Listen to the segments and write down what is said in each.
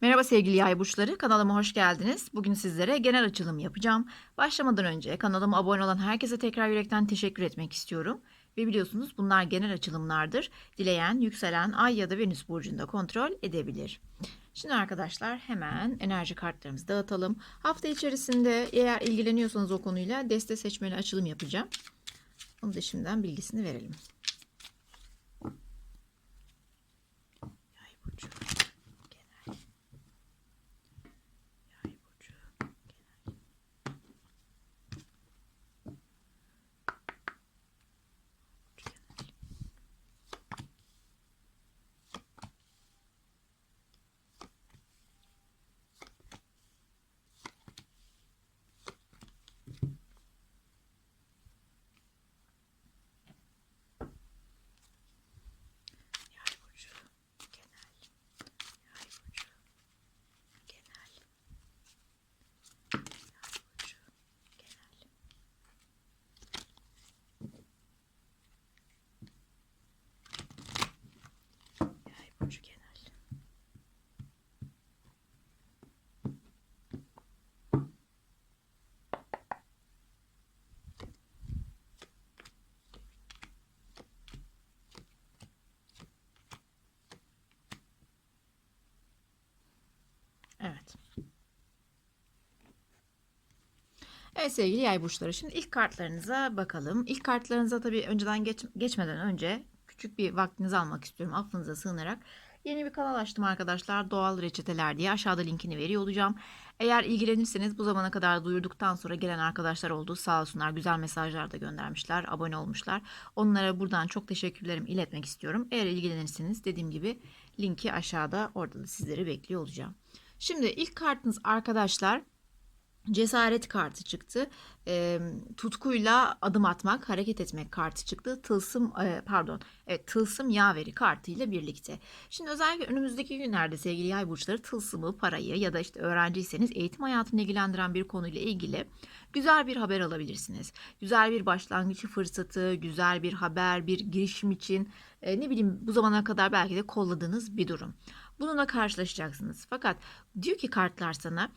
Merhaba sevgili yay burçları, kanalıma hoş geldiniz. Bugün sizlere genel açılım yapacağım. Başlamadan önce kanalıma abone olan herkese tekrar yürekten teşekkür etmek istiyorum. Ve biliyorsunuz bunlar genel açılımlardır. Dileyen, yükselen, ay ya da venüs burcunda kontrol edebilir. Şimdi arkadaşlar hemen enerji kartlarımızı dağıtalım. Hafta içerisinde eğer ilgileniyorsanız o konuyla deste seçmeli açılım yapacağım. Onu da şimdiden bilgisini verelim. Evet sevgili yay burçları şimdi ilk kartlarınıza bakalım. İlk kartlarınıza tabii önceden geç, geçmeden önce küçük bir vaktinizi almak istiyorum affınıza sığınarak. Yeni bir kanal açtım arkadaşlar doğal reçeteler diye aşağıda linkini veriyor olacağım. Eğer ilgilenirseniz bu zamana kadar duyurduktan sonra gelen arkadaşlar oldu sağ olsunlar güzel mesajlar da göndermişler abone olmuşlar. Onlara buradan çok teşekkürlerimi iletmek istiyorum. Eğer ilgilenirseniz dediğim gibi linki aşağıda orada da sizleri bekliyor olacağım. Şimdi ilk kartınız arkadaşlar cesaret kartı çıktı. E, tutkuyla adım atmak, hareket etmek kartı çıktı. Tılsım e, pardon, evet tılsım yaveri kartı ile birlikte. Şimdi özellikle önümüzdeki günlerde sevgili yay burçları tılsımı, parayı ya da işte öğrenciyseniz eğitim hayatını ilgilendiren bir konuyla ilgili güzel bir haber alabilirsiniz. Güzel bir başlangıç fırsatı, güzel bir haber, bir girişim için e, ne bileyim bu zamana kadar belki de kolladığınız bir durum. Bununla karşılaşacaksınız. Fakat diyor ki kartlar sana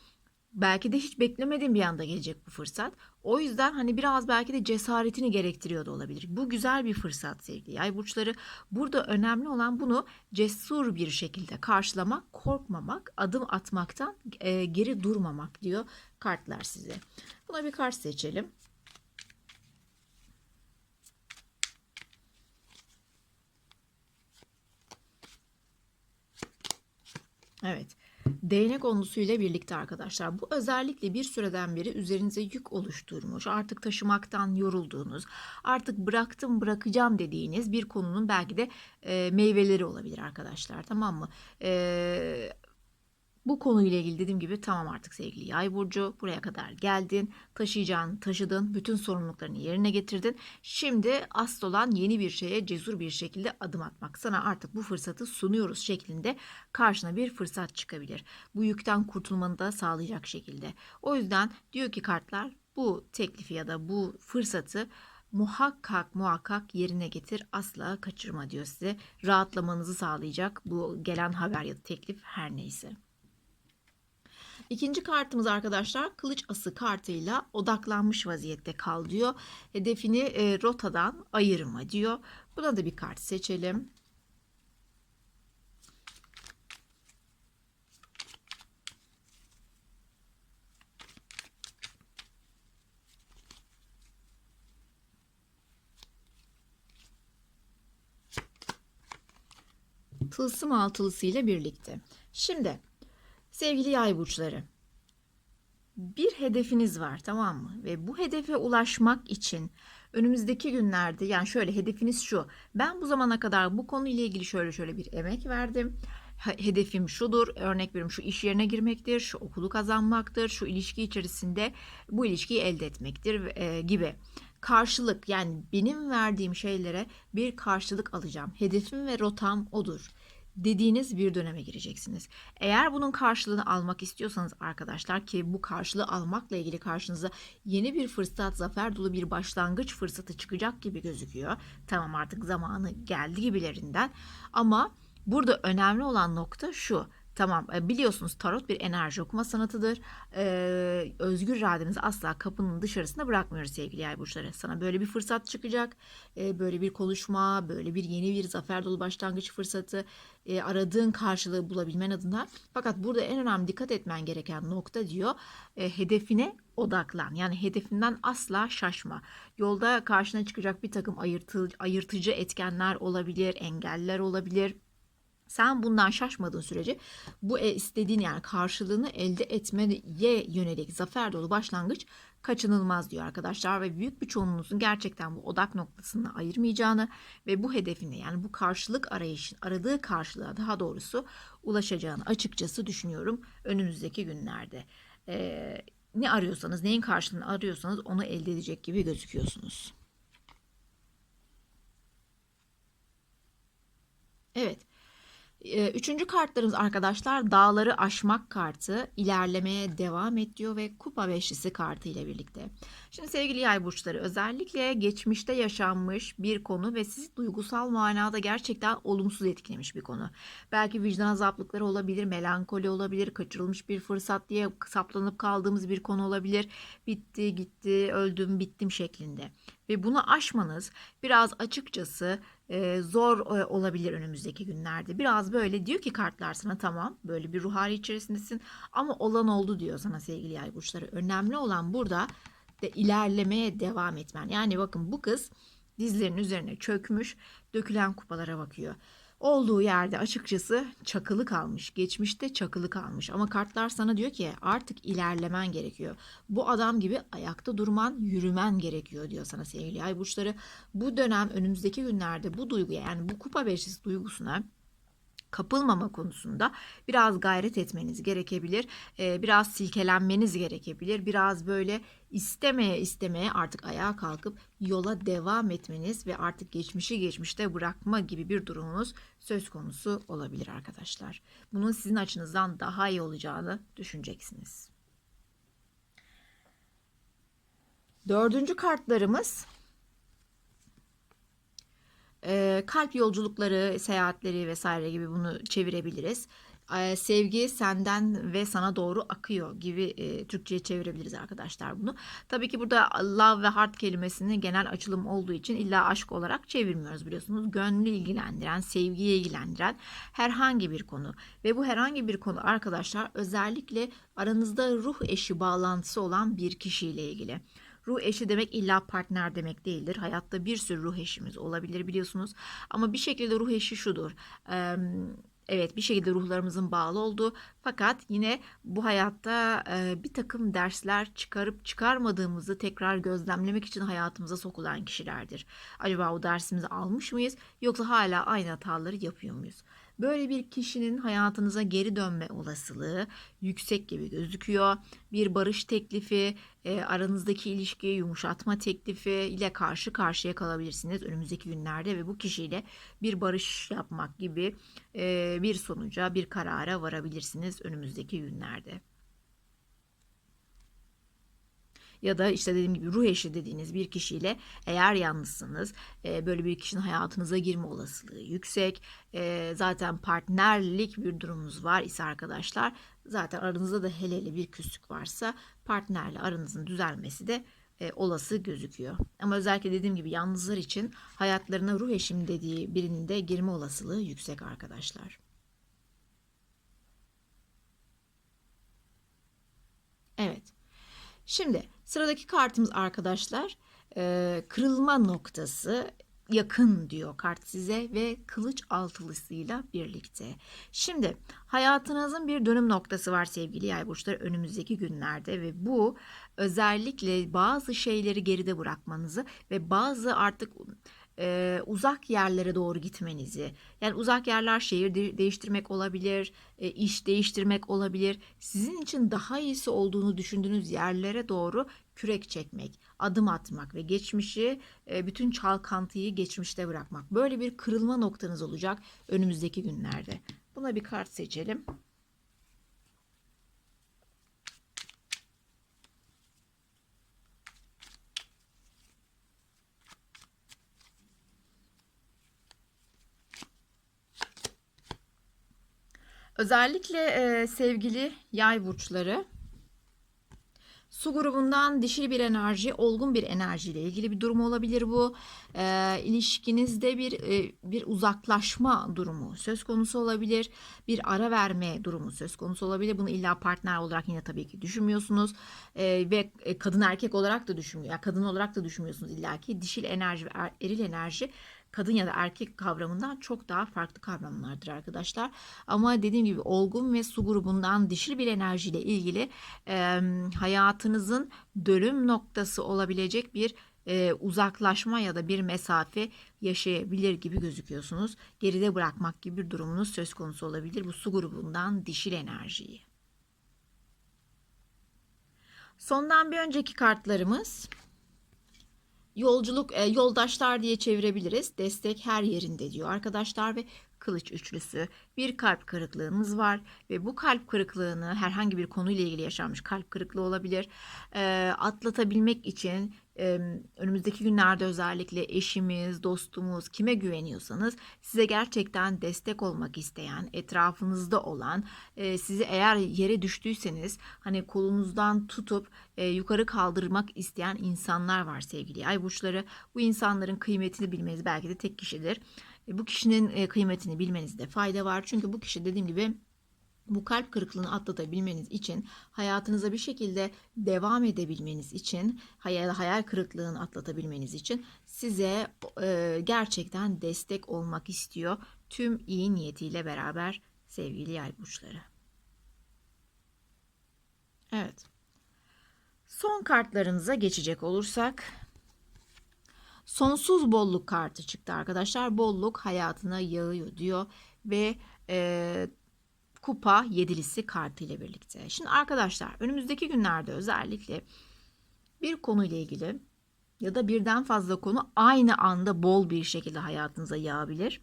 belki de hiç beklemediğin bir anda gelecek bu fırsat. O yüzden hani biraz belki de cesaretini gerektiriyor da olabilir. Bu güzel bir fırsat sevgili yay burçları. Burada önemli olan bunu cesur bir şekilde karşılamak, korkmamak, adım atmaktan e, geri durmamak diyor kartlar size. Buna bir kart seçelim. Evet. Değnek onlusu ile birlikte arkadaşlar. Bu özellikle bir süreden beri üzerinize yük oluşturmuş. Artık taşımaktan yorulduğunuz, artık bıraktım bırakacağım dediğiniz bir konunun belki de e, meyveleri olabilir arkadaşlar. Tamam mı? E, bu konuyla ilgili dediğim gibi tamam artık sevgili yay burcu buraya kadar geldin. Taşıyacağını taşıdın bütün sorumluluklarını yerine getirdin. Şimdi asıl olan yeni bir şeye cesur bir şekilde adım atmak. Sana artık bu fırsatı sunuyoruz şeklinde karşına bir fırsat çıkabilir. Bu yükten kurtulmanı da sağlayacak şekilde. O yüzden diyor ki kartlar bu teklifi ya da bu fırsatı muhakkak muhakkak yerine getir. Asla kaçırma diyor size. Rahatlamanızı sağlayacak bu gelen haber ya da teklif her neyse. İkinci kartımız arkadaşlar kılıç ası kartıyla odaklanmış vaziyette kal diyor. Hedefini e, rotadan ayırma diyor. Buna da bir kart seçelim. Tılsım altılısı ile birlikte. Şimdi sevgili yay burçları bir hedefiniz var tamam mı? Ve bu hedefe ulaşmak için önümüzdeki günlerde yani şöyle hedefiniz şu. Ben bu zamana kadar bu konuyla ilgili şöyle şöyle bir emek verdim. Hedefim şudur. Örnek veriyorum şu iş yerine girmektir, şu okulu kazanmaktır, şu ilişki içerisinde bu ilişkiyi elde etmektir e, gibi. Karşılık yani benim verdiğim şeylere bir karşılık alacağım. Hedefim ve rotam odur dediğiniz bir döneme gireceksiniz. Eğer bunun karşılığını almak istiyorsanız arkadaşlar ki bu karşılığı almakla ilgili karşınıza yeni bir fırsat, zafer dolu bir başlangıç fırsatı çıkacak gibi gözüküyor. Tamam artık zamanı geldi gibilerinden. Ama burada önemli olan nokta şu. Tamam e, biliyorsunuz tarot bir enerji okuma sanatıdır. Ee, özgür irademizi asla kapının dışarısında bırakmıyoruz sevgili yay burçları. Sana böyle bir fırsat çıkacak. Ee, böyle bir konuşma, böyle bir yeni bir zafer dolu başlangıç fırsatı. e, aradığın karşılığı bulabilmen adına. Fakat burada en önemli dikkat etmen gereken nokta diyor. e, hedefine odaklan. Yani hedefinden asla şaşma. Yolda karşına çıkacak bir takım ayırtı, ayırtıcı etkenler olabilir, engeller olabilir. Sen bundan şaşmadığın sürece bu e, istediğin yani karşılığını elde etmeye yönelik zafer dolu başlangıç kaçınılmaz diyor arkadaşlar ve büyük bir çoğunluğunuzun gerçekten bu odak noktasını ayırmayacağını ve bu hedefine yani bu karşılık arayışın aradığı karşılığa daha doğrusu ulaşacağını açıkçası düşünüyorum önümüzdeki günlerde. Ee, ne arıyorsanız, neyin karşılığını arıyorsanız onu elde edecek gibi gözüküyorsunuz. Evet. Ee, Üçüncü kartlarımız arkadaşlar dağları aşmak kartı ilerlemeye devam et diyor ve kupa beşlisi kartı ile birlikte. Şimdi sevgili yay burçları özellikle geçmişte yaşanmış bir konu ve sizi duygusal manada gerçekten olumsuz etkilemiş bir konu. Belki vicdan azaplıkları olabilir, melankoli olabilir, kaçırılmış bir fırsat diye saplanıp kaldığımız bir konu olabilir. Bitti, gitti, öldüm, bittim şeklinde. Ve bunu aşmanız biraz açıkçası zor olabilir önümüzdeki günlerde. Biraz böyle diyor ki kartlar sana tamam böyle bir ruh hali içerisindesin ama olan oldu diyor sana sevgili yay burçları. Önemli olan burada de ilerlemeye devam etmen. Yani bakın bu kız dizlerinin üzerine çökmüş dökülen kupalara bakıyor. Olduğu yerde açıkçası çakılı kalmış. Geçmişte çakılı kalmış. Ama kartlar sana diyor ki artık ilerlemen gerekiyor. Bu adam gibi ayakta durman, yürümen gerekiyor diyor sana sevgili ay burçları. Bu dönem önümüzdeki günlerde bu duyguya yani bu kupa beşlisi duygusuna kapılmama konusunda biraz gayret etmeniz gerekebilir. Ee, biraz silkelenmeniz gerekebilir. Biraz böyle istemeye istemeye artık ayağa kalkıp yola devam etmeniz ve artık geçmişi geçmişte bırakma gibi bir durumunuz söz konusu olabilir arkadaşlar. Bunun sizin açınızdan daha iyi olacağını düşüneceksiniz. Dördüncü kartlarımız e, kalp yolculukları, seyahatleri vesaire gibi bunu çevirebiliriz. E, sevgi senden ve sana doğru akıyor gibi e, Türkçe'ye çevirebiliriz arkadaşlar bunu. Tabii ki burada love ve heart kelimesini genel açılım olduğu için illa aşk olarak çevirmiyoruz biliyorsunuz. Gönlü ilgilendiren, sevgiye ilgilendiren herhangi bir konu. Ve bu herhangi bir konu arkadaşlar özellikle aranızda ruh eşi bağlantısı olan bir kişiyle ilgili. Ruh eşi demek illa partner demek değildir. Hayatta bir sürü ruh eşimiz olabilir biliyorsunuz. Ama bir şekilde ruh eşi şudur. Evet bir şekilde ruhlarımızın bağlı olduğu fakat yine bu hayatta bir takım dersler çıkarıp çıkarmadığımızı tekrar gözlemlemek için hayatımıza sokulan kişilerdir. Acaba o dersimizi almış mıyız yoksa hala aynı hataları yapıyor muyuz? Böyle bir kişinin hayatınıza geri dönme olasılığı yüksek gibi gözüküyor. Bir barış teklifi, e, aranızdaki ilişkiyi yumuşatma teklifi ile karşı karşıya kalabilirsiniz önümüzdeki günlerde ve bu kişiyle bir barış yapmak gibi e, bir sonuca, bir karara varabilirsiniz önümüzdeki günlerde. Ya da işte dediğim gibi ruh eşi dediğiniz bir kişiyle eğer yalnızsınız e, böyle bir kişinin hayatınıza girme olasılığı yüksek. E, zaten partnerlik bir durumunuz var ise arkadaşlar zaten aranızda da hele hele bir küslük varsa partnerle aranızın düzelmesi de e, olası gözüküyor. Ama özellikle dediğim gibi yalnızlar için hayatlarına ruh eşim dediği birinin de girme olasılığı yüksek arkadaşlar. Evet. Şimdi sıradaki kartımız arkadaşlar e, kırılma noktası yakın diyor kart size ve kılıç altılısıyla birlikte. Şimdi hayatınızın bir dönüm noktası var sevgili yay burçları önümüzdeki günlerde ve bu özellikle bazı şeyleri geride bırakmanızı ve bazı artık e, uzak yerlere doğru gitmenizi. Yani uzak yerler şehir de- değiştirmek olabilir, e, iş değiştirmek olabilir. Sizin için daha iyisi olduğunu düşündüğünüz yerlere doğru kürek çekmek, adım atmak ve geçmişi, e, bütün çalkantıyı geçmişte bırakmak. Böyle bir kırılma noktanız olacak önümüzdeki günlerde. Buna bir kart seçelim. Özellikle e, sevgili yay burçları su grubundan dişil bir enerji, olgun bir enerjiyle ilgili bir durum olabilir bu. E, ilişkinizde bir e, bir uzaklaşma durumu söz konusu olabilir. Bir ara verme durumu söz konusu olabilir. Bunu illa partner olarak yine tabii ki düşünmüyorsunuz. E, ve kadın erkek olarak da düşünmüyor. Yani kadın olarak da düşünmüyorsunuz illa ki. Dişil enerji er- eril enerji kadın ya da erkek kavramından çok daha farklı kavramlardır arkadaşlar. Ama dediğim gibi olgun ve su grubundan dişil bir enerjiyle ilgili e, hayatınızın dönüm noktası olabilecek bir e, uzaklaşma ya da bir mesafe yaşayabilir gibi gözüküyorsunuz. Geride bırakmak gibi bir durumunuz söz konusu olabilir bu su grubundan dişil enerjiyi. Sondan bir önceki kartlarımız Yolculuk, e, yoldaşlar diye çevirebiliriz. Destek her yerinde diyor arkadaşlar ve kılıç üçlüsü. Bir kalp kırıklığımız var ve bu kalp kırıklığını herhangi bir konuyla ilgili yaşanmış kalp kırıklığı olabilir. E, atlatabilmek için e, önümüzdeki günlerde özellikle eşimiz, dostumuz, kime güveniyorsanız size gerçekten destek olmak isteyen, etrafınızda olan, e, sizi eğer yere düştüyseniz hani kolunuzdan tutup e, yukarı kaldırmak isteyen insanlar var sevgili ay burçları. Bu insanların kıymetini bilmeniz belki de tek kişidir. E, bu kişinin e, kıymetini bilmenizde fayda var. Çünkü bu kişi dediğim gibi bu kalp kırıklığını atlatabilmeniz için, hayatınıza bir şekilde devam edebilmeniz için, hayal, hayal kırıklığını atlatabilmeniz için size e, gerçekten destek olmak istiyor. Tüm iyi niyetiyle beraber sevgili yay burçları. Evet. Son kartlarımıza geçecek olursak sonsuz bolluk kartı çıktı arkadaşlar. Bolluk hayatına yağıyor diyor ve e, kupa yedilisi kartı ile birlikte. Şimdi arkadaşlar önümüzdeki günlerde özellikle bir konuyla ilgili ya da birden fazla konu aynı anda bol bir şekilde hayatınıza yağabilir.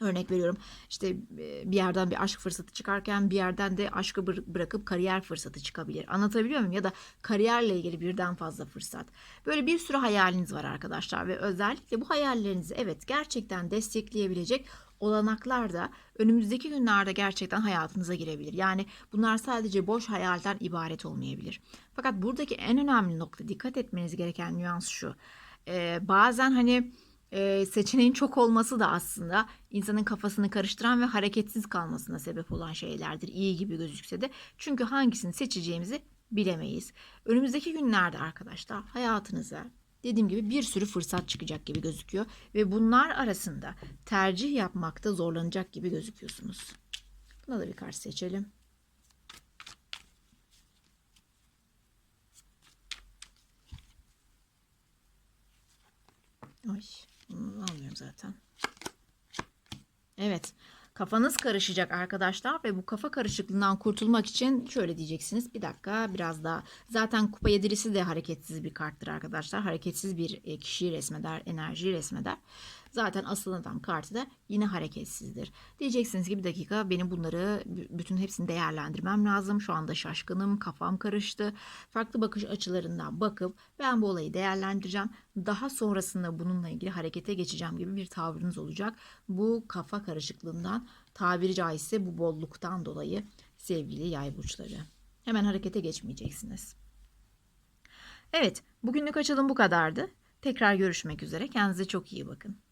Örnek veriyorum işte bir yerden bir aşk fırsatı çıkarken bir yerden de aşkı bırakıp kariyer fırsatı çıkabilir. Anlatabiliyor muyum? Ya da kariyerle ilgili birden fazla fırsat. Böyle bir sürü hayaliniz var arkadaşlar ve özellikle bu hayallerinizi evet gerçekten destekleyebilecek olanaklar da önümüzdeki günlerde gerçekten hayatınıza girebilir. Yani bunlar sadece boş hayalden ibaret olmayabilir. Fakat buradaki en önemli nokta dikkat etmeniz gereken nüans şu. Ee, bazen hani e, seçeneğin çok olması da aslında insanın kafasını karıştıran ve hareketsiz kalmasına sebep olan şeylerdir. İyi gibi gözükse de. Çünkü hangisini seçeceğimizi bilemeyiz. Önümüzdeki günlerde arkadaşlar hayatınıza dediğim gibi bir sürü fırsat çıkacak gibi gözüküyor ve bunlar arasında tercih yapmakta zorlanacak gibi gözüküyorsunuz. Buna da bir kart seçelim. Ay, bunu zaten. Evet. Kafanız karışacak arkadaşlar ve bu kafa karışıklığından kurtulmak için şöyle diyeceksiniz. Bir dakika biraz daha. Zaten kupa yedilisi de hareketsiz bir karttır arkadaşlar. Hareketsiz bir e, kişiyi resmeder, enerjiyi resmeder. Zaten asıl adam kartı da yine hareketsizdir. Diyeceksiniz ki bir dakika benim bunları bütün hepsini değerlendirmem lazım. Şu anda şaşkınım, kafam karıştı. Farklı bakış açılarından bakıp ben bu olayı değerlendireceğim. Daha sonrasında bununla ilgili harekete geçeceğim gibi bir tavrınız olacak. Bu kafa karışıklığından tabiri caizse bu bolluktan dolayı sevgili yay burçları. Hemen harekete geçmeyeceksiniz. Evet, bugünlük açılım bu kadardı. Tekrar görüşmek üzere. Kendinize çok iyi bakın.